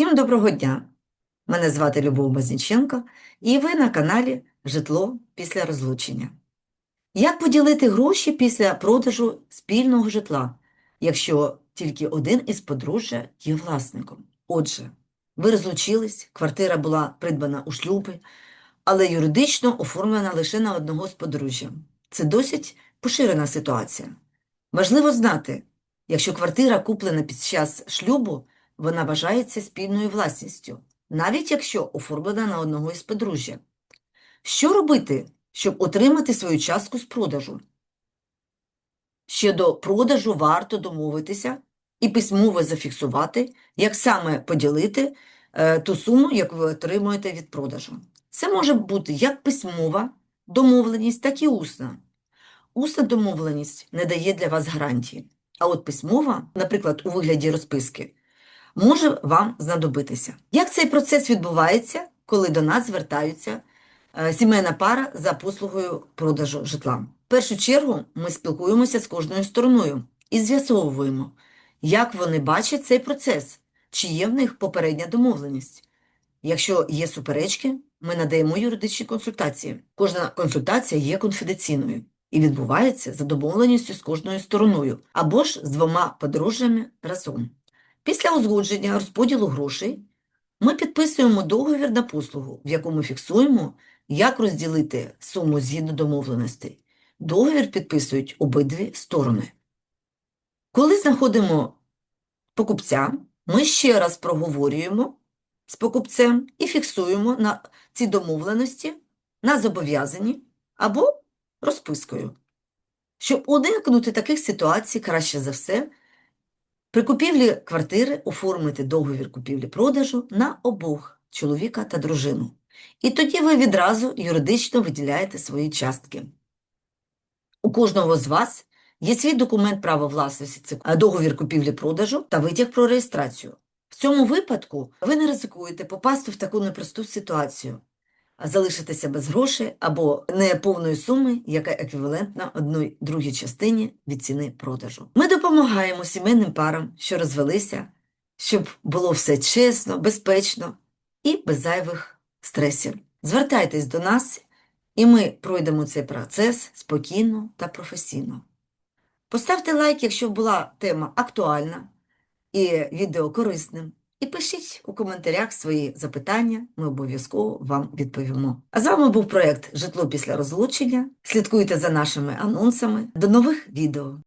Всім доброго дня! Мене звати Любов Базніченко, і ви на каналі Житло після розлучення. Як поділити гроші після продажу спільного житла, якщо тільки один із подружжя є власником? Отже, ви розлучились, квартира була придбана у шлюбі, але юридично оформлена лише на одного з подружжя. Це досить поширена ситуація. Важливо знати, якщо квартира куплена під час шлюбу, вона вважається спільною власністю, навіть якщо оформлена на одного із подружжя. Що робити, щоб отримати свою частку з продажу? Ще до продажу варто домовитися і письмово зафіксувати, як саме поділити е, ту суму, яку ви отримуєте від продажу. Це може бути як письмова домовленість, так і усна. Усна домовленість не дає для вас гарантії, а от письмова, наприклад, у вигляді розписки, може вам знадобитися. Як цей процес відбувається, коли до нас звертаються е, сімейна пара за послугою продажу житла? В першу чергу ми спілкуємося з кожною стороною і з'ясовуємо, як вони бачать цей процес, чи є в них попередня домовленість. Якщо є суперечки, ми надаємо юридичні консультації. Кожна консультація є конфіденційною і відбувається за домовленістю з кожною стороною або ж з двома подружжями разом. Після узгодження розподілу грошей ми підписуємо договір на послугу, в якому фіксуємо, як розділити суму згідно домовленостей. Договір підписують обидві сторони. Коли знаходимо покупця, ми ще раз проговорюємо з покупцем і фіксуємо на ці домовленості на зобов'язані або розпискою. Щоб уникнути таких ситуацій, краще за все, при купівлі квартири оформити договір купівлі-продажу на обох чоловіка та дружину. І тоді ви відразу юридично виділяєте свої частки. У кожного з вас є свій документ права власності, це договір купівлі-продажу та витяг про реєстрацію. В цьому випадку ви не ризикуєте попасти в таку непросту ситуацію, залишитися без грошей або неповної суми, яка еквівалентна одній другій частині від ціни продажу. Ми допомагаємо сімейним парам, що розвелися, щоб було все чесно, безпечно і без зайвих стресів. Звертайтесь до нас, і ми пройдемо цей процес спокійно та професійно. Поставте лайк, якщо була тема актуальна і відео корисним. І пишіть у коментарях свої запитання, ми обов'язково вам відповімо. А з вами був проект Житло після розлучення. Слідкуйте за нашими анонсами. До нових відео!